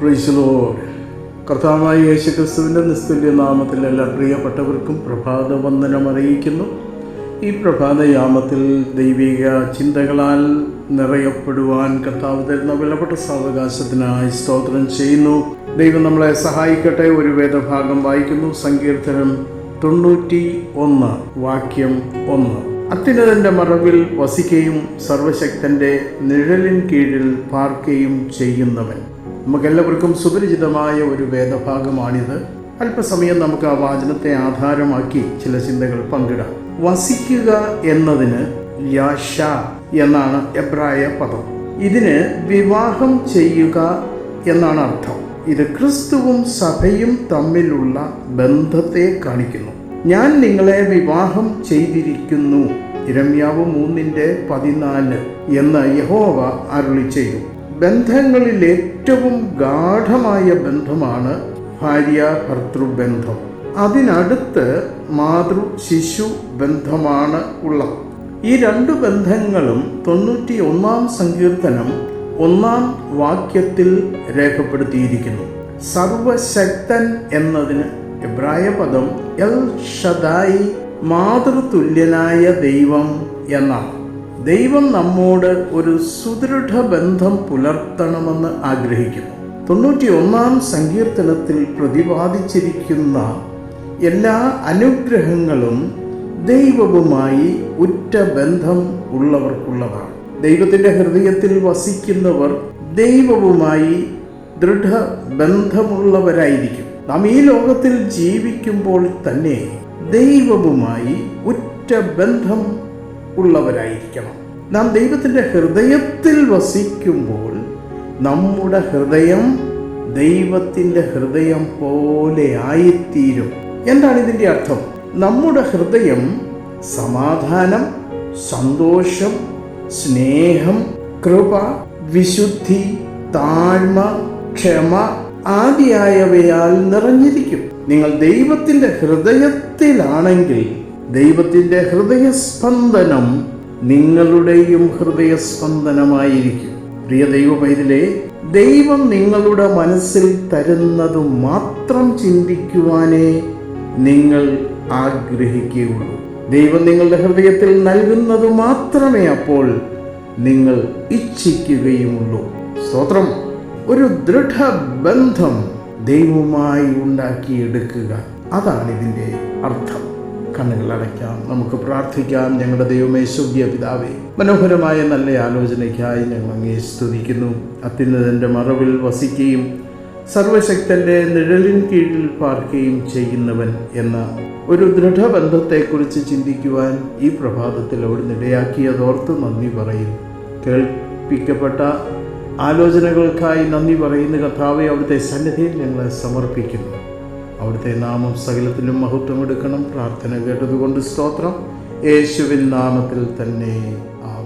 പ്രീശലോട് കർത്താവായ യേശു ക്രിസ്തുവിന്റെ നിസ്തുല്യ നാമത്തിൽ എല്ലാ പ്രിയപ്പെട്ടവർക്കും പ്രഭാത വന്ദനം അറിയിക്കുന്നു. ഈ പ്രഭാതയാമത്തിൽ ദൈവിക ചിന്തകളാൽ നിറയപ്പെടുവാൻ കർത്താവ് തരുന്ന വിലപ്പെട്ട സാവകാശത്തിനായി സ്തോത്രം ചെയ്യുന്നു. ദൈവം നമ്മളെ സഹായിക്കട്ടെ. ഒരു വേദഭാഗം വായിക്കുന്നു. സങ്കീർത്തനം തൊണ്ണൂറ്റി ഒന്ന് വാക്യം ഒന്ന്. അത്യുന്നതന്റെ മറവിൽ വസിക്കുകയും സർവശക്തന്റെ നിഴലിൻ കീഴിൽ പാർക്കുകയും ചെയ്യുന്നവൻ. നമുക്കെല്ലാവർക്കും സുപരിചിതമായ ഒരു വേദഭാഗമാണിത്. അല്പസമയം നമുക്ക് ആ വാചനത്തെ ആധാരമാക്കി ചില ചിന്തകൾ പങ്കിടാം. വസിക്കുക എന്നതിന് യാഷ എന്നാണ് എബ്രായ പദം. ഇതിന് വിവാഹം ചെയ്യുക എന്നാണ് അർത്ഥം. ഇത് ക്രിസ്തുവും സഭയും തമ്മിലുള്ള ബന്ധത്തെ കാണിക്കുന്നു. ഞാൻ നിങ്ങളെ വിവാഹം ചെയ്തിരിക്കുന്നു. ഇരമ്യാവ് മൂന്നിന്റെ പതിനാല് എന്ന് യഹോവ അരുളി ചെയ്തു. ബന്ധങ്ങളിൽ ഏറ്റവും ഗാഠമായ ബന്ധമാണ് ഭാര്യ ഭർത്തൃബന്ധം അതിനടുത്ത് മാതൃ ശിശു ബന്ധമാണ് ഉള്ളത്. ഈ രണ്ട് ബന്ധങ്ങളും തൊണ്ണൂറ്റി ഒന്നാം സങ്കീർത്തനം ഒന്നാം വാക്യത്തിൽ രേഖപ്പെടുത്തിയിരിക്കുന്നു. സർവശക്തൻ എന്നതിന് എബ്രായ പദം എൽ ഷദായി മാതൃതുല്യനായ ദൈവം എന്നാണ്. ദൈവം നമ്മോട് ഒരു സുദൃഢ ബന്ധം പുലർത്തണമെന്ന് ആഗ്രഹിക്കുന്നു. തൊണ്ണൂറ്റി ഒന്നാം സങ്കീർത്തനത്തിൽ പ്രതിപാദിച്ചിരിക്കുന്ന എല്ലാ അനുഗ്രഹങ്ങളും ദൈവവുമായി ഉറ്റ ബന്ധം ഉള്ളവർക്കുള്ളതാണ്. ദൈവത്തിന്റെ ഹൃദയത്തിൽ വസിക്കുന്നവർ ദൈവവുമായി ദൃഢ ബന്ധമുള്ളവരായിരിക്കും. നാം ഈ ലോകത്തിൽ ജീവിക്കുമ്പോൾ തന്നെ ദൈവവുമായി ഉറ്റ ബന്ധം ഉള്ളവരായിരിക്കണം. നാം ദൈവത്തിന്റെ ഹൃദയത്തിൽ വസിക്കുമ്പോൾ നമ്മുടെ ഹൃദയം ദൈവത്തിന്റെ ഹൃദയം പോലെ ആയിത്തീരും. എന്താണ് ഇതിന്റെ അർത്ഥം? നമ്മുടെ ഹൃദയം സമാധാനം സന്തോഷം സ്നേഹം കൃപ വിശുദ്ധി താഴ്മ ക്ഷമ ആദിയായവയാൽ നിറഞ്ഞിരിക്കും. നിങ്ങൾ ദൈവത്തിന്റെ ഹൃദയത്തിലാണെങ്കിൽ ദൈവത്തിന്റെ ഹൃദയസ്പന്ദനം നിങ്ങളുടെയും ഹൃദയസ്പന്ദനമായിരിക്കും. പ്രിയ ദൈവമൈതിലെ ദൈവം നിങ്ങളുടെ മനസ്സിൽ തരുന്നത് മാത്രം ചിന്തിക്കുവാനേ നിങ്ങൾ ആഗ്രഹിക്കുകയുള്ളൂ. ദൈവം നിങ്ങളുടെ ഹൃദയത്തിൽ നൽകുന്നത് മാത്രമേ അപ്പോൾ നിങ്ങൾ ഇച്ഛിക്കുകയുമുള്ളൂ സ്തോത്രം. ഒരു ദൃഢബന്ധം ദൈവവുമായി ഉണ്ടാക്കിയെടുക്കുക. അതാണ് ഇതിന്റെ അർത്ഥം. കണ്ണുകൾ അടയ്ക്കാം. നമുക്ക് പ്രാർത്ഥിക്കാം. ഞങ്ങളുടെ ദൈവമേ സുഖ്യ പിതാവേ മനോഹരമായ നല്ല ആലോചനയ്ക്കായി ഞങ്ങൾ അങ്ങേ സ്തുതിക്കുന്നു. അത്യുന്നതന്റെ മറവിൽ വസിക്കുകയും സർവശക്തന്റെ നിഴലിൻ കീഴിൽ പാർക്കുകയും ചെയ്യുന്നവൻ എന്ന ഒരു ദൃഢബന്ധത്തെക്കുറിച്ച് ചിന്തിക്കുവാൻ ഈ പ്രഭാതത്തിൽ അവിടുന്ന് ഇടയാക്കിയതോർത്ത് നന്ദി പറയും. കേൾപ്പിക്കപ്പെട്ട ആലോചനകൾക്കായി നന്ദി പറയുന്ന കഥാവെ അവിടുത്തെ സന്നിധിയിൽ ഞങ്ങളെ സമർപ്പിക്കുന്നു. അവിടുത്തെ നാമം സകലത്തിലും മഹത്വം എടുക്കണം പ്രാർത്ഥന കേട്ടതുകൊണ്ട് സ്തോത്രം. യേശുവിൻ നാമത്തിൽ തന്നെ. ആ